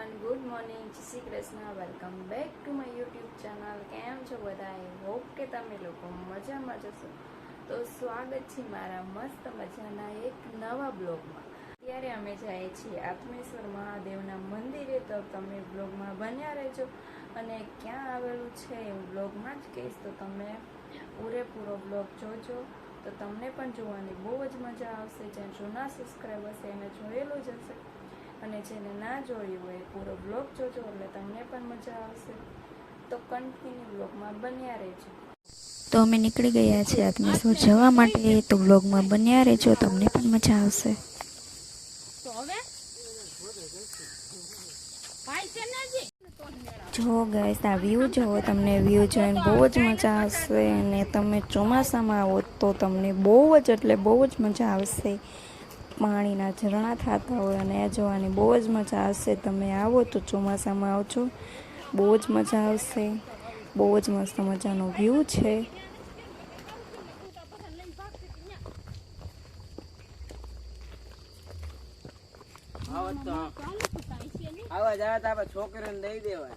Shri Krishna welcome back to my YouTube channel કેમ છો બધા? આઈ હોપ કે તમે લોકો મજામાં જશો તો સ્વાગત છે મારા મસ્ત મજાના એક નવા બ્લોગમાં. અત્યારે અમે જઈએ છીએ આત્મેશ્વર મહાદેવના મંદિરે. તો તમે બ્લોગમાં બન્યા રહેજો. અને ક્યાં આવેલું છે એવું બ્લોગમાં જ કહીશ. તો તમે પૂરેપૂરો બ્લોગ જોજો. તો તમને પણ જોવાની બહુ જ મજા આવશે. જ્યાં જૂના સબસ્ક્રાઈબર્સ એને જોયેલું જ હશે. અને જેને ના જોયું હોય પૂરો બ્લોગ જોજો એટલે તમને પણ મજા આવશે. તો કન્ટિન્યુ બ્લોગમાં બન્યા રહેજો. તો અમે નીકળી ગયા છે આત્મેશ્વર જવા માટે. તો બ્લોગમાં બન્યા રહેજો તમને પણ મજા આવશે. જો ગાઈસ આ વ્યૂ જુઓ તમને વ્યૂ જોઈને બહુ જ મજા આવશે. અને તમે ચોમાસામાં આવો તો તમને બહુ જ એટલે બહુ જ મજા આવશે. પાણીના ઝરણા થતા હોય અને આ જોવાની બહુ જ મજા આવશે. તમે આવો તો ચોમાસામાં આવજો. બહુ જ મજા આવશે. બહુ જ મસ્ત મજાનો વ્યૂ છે. આવા જાય તો છોકરીને દઈ દેવાય.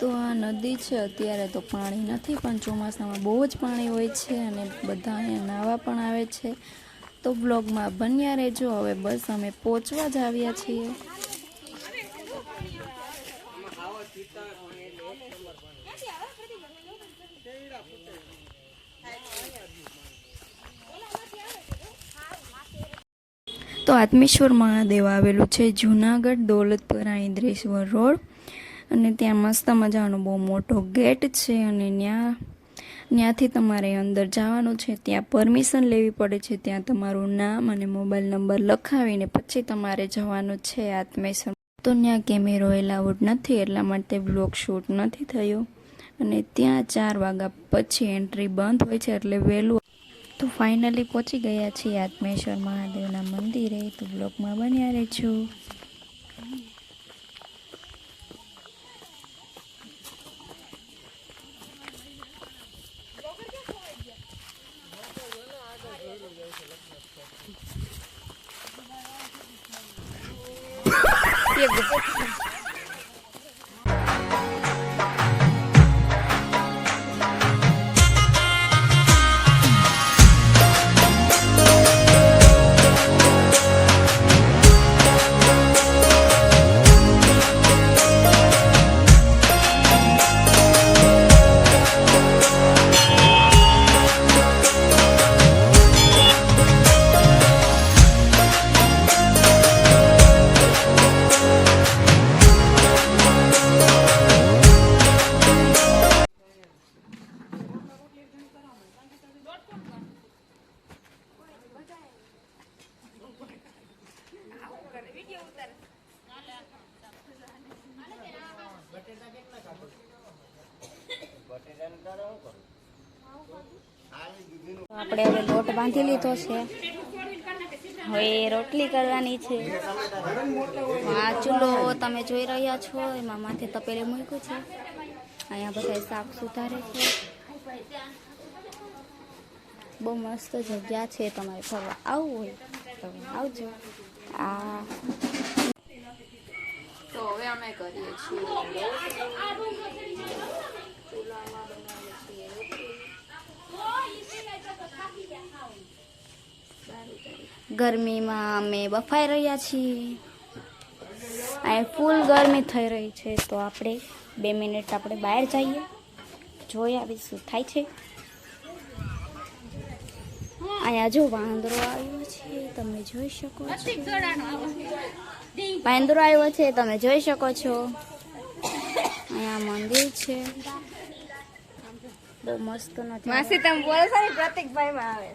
તો આ નદી છે, અત્યારે તો પાણી નથી, પણ ચોમાસામાં બહુ જ પાણી હોય છે અને બધા અહીંયા નાવા પણ આવે છે. તો બ્લોગમાં બન્યા રહેજો, હવે બસ અમે પહોંચવા જ આવ્યા છીએ. તો આત્મેશ્વર મહાદેવ આવેલું છે જુનાગઢ દોલતપરા ઇન્દ્રેશ્વર રોડ. અને ત્યાં મસ્ત મજાનો બહુ મોટો ગેટ છે અને ત્યાં ત્યાંથી તમારે અંદર જવાનું છે. ત્યાં પરમિશન લેવી પડે છે. ત્યાં તમારું નામ અને મોબાઈલ નંબર લખાવીને પછી તમારે જવાનું છે આત્મેશ્વર તો ત્યાં કેમેરો એલાઉડ નથી, એટલા માટે બ્લોગ શૂટ નથી થયો. અને ત્યાં ચાર વાગ્યા પછી એન્ટ્રી બંધ હોય છે એટલે વહેલું. તો ફાઇનલી પહોંચી ગયા છીએ આત્મેશ્વર મહાદેવના મંદિરે. તો બ્લોકમાં બન્યા રહેજો. 屁股不疼 આપણે હવે લોટ બાંધી લીધો છે. હવે રોટલી કરવાની છે. આ ચૂલો તમે જોઈ રહ્યા છો, એમાં માથે તપેલે મૂક્યું છે. અહીંયા બધા શાક સુધારે છે. બહુ મસ્ત જગ્યા છે તમારે ફરવા આવવું હોય તમે આવજો. આ તો હવે અમે કરીએ છીએ ચૂલામાં બનાવીએ છીએ રોટલી ગરમીમાં અમે બફાઈ રહ્યા છીએ. અહીં ફૂલ ગરમી થઈ રહી છે, તો આપણે બે મિનિટ આપણે બહાર જઈએ. જોઈ આવી શું થાય છે. અહીંયા જો વાંદરો આવ્યો છે, તમે જોઈ શકો છો. વાંદરો આવ્યો છે, તમે જોઈ શકો છો. અહીંયા મંદિર છે. બહુ મસ્ત નથી માસી તમે બોલો છો ને પ્રતિકભાઈ માં આવે.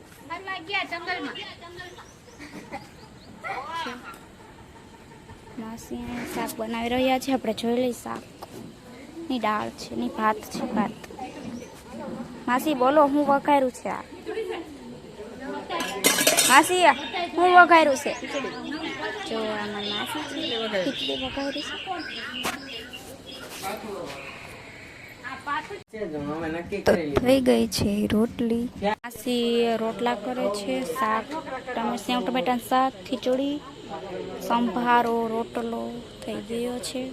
માસી શાક બનાવી રહ્યા છે આપણે જોઈ લઈ શાક. ની દાળ છે ની ભાત છે ભાત. માસી બોલો હું વઘાર્યું છે આ. માસી હું વઘાર્યું છે. જો આમાં માસી છે ખીચડી વઘારી છે. થઈ ગઈ છે રોટલી. માસી રોટલા કરે છે શાક ટમે સેવ ટમેટાનું શાક ખીચડી સંભારો રોટલો થઈ ગયો છે.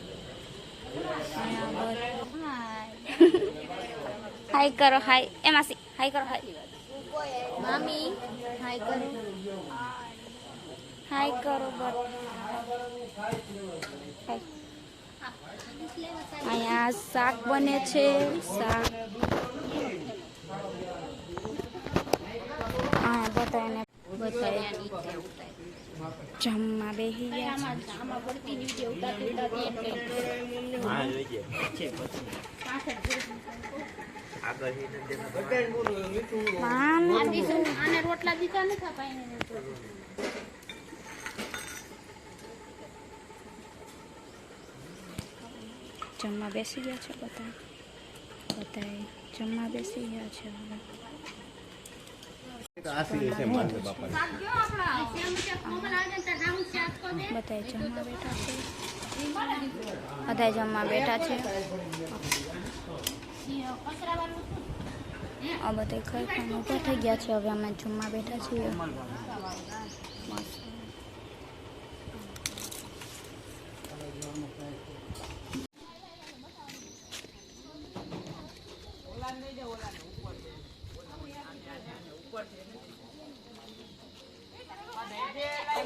હાય કરો હાય એ માસી હાય કરો હાય. મામી હાય કરો. હાય કરો બટ હાય. અહીંયા શાક બને છે શાક. હા બધાએ જમવા બેસી ગયા રોટલા દીધા નથી જમવા બેસી ગયા છે બધા બધાએ જમવા બેસી ગયા છે હવે બધાએ જમવા બેઠા છે બધાએ જમવા બેઠા છે આ બધા ખાઈ ખાઈને ઊભા થઈ ગયા છે હવે અમે જમવા બેઠા છીએ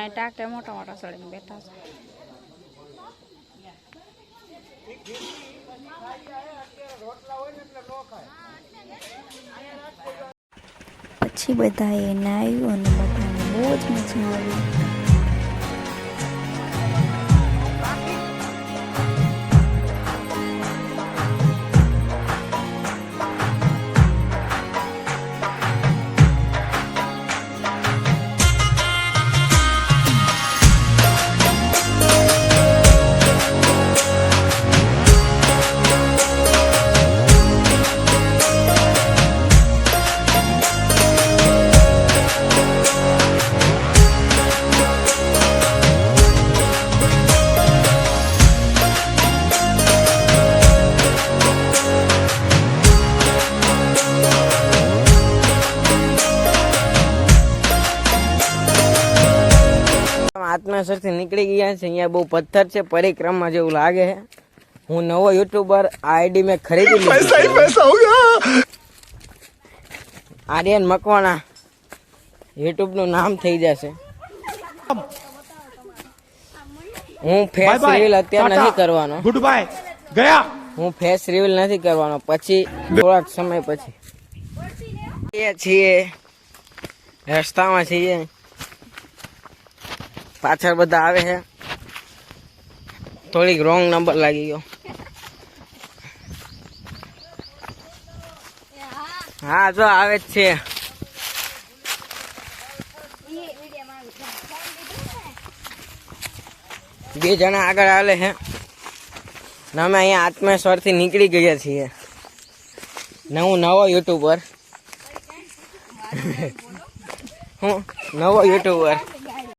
જ્યાં ટાકે મોટા મોટા સળીને બેઠા છે. પછી બધાએ નાહ્યું અને બધાને બહુ જ મજા આવી. આત્મેશ્વરથી નીકળી ગયા છે. અહીંયા બહુ પથ્થર છે પરિક્રમા જેવું લાગે છે. હું નવો યુટ્યુબર આઈડી મેં ખરીદી લીધી આર્યન મકવાણા. યુટ્યુબનું નામ થઈ જશે. હું ફેસ રિવીલ અત્યારે નથી કરવાનો. ગુડ બાય ગયા. હું ફેસ રિવીલ નથી કરવાનો. પછી થોડાક સમય પછી. એ છીએ. રસ્તામાં છીએ. પાછળ બધા આવે છે. થોડીક રોંગ નંબર લાગી ગયો. હા જો આવે જ છે. બે જણા આગળ આવે છે. ને અમે અહીંયા આત્મેશ્વરથી નીકળી ગયા છીએ. ને હું નવો યુટ્યુબર. હું? નવો યુટ્યુબર.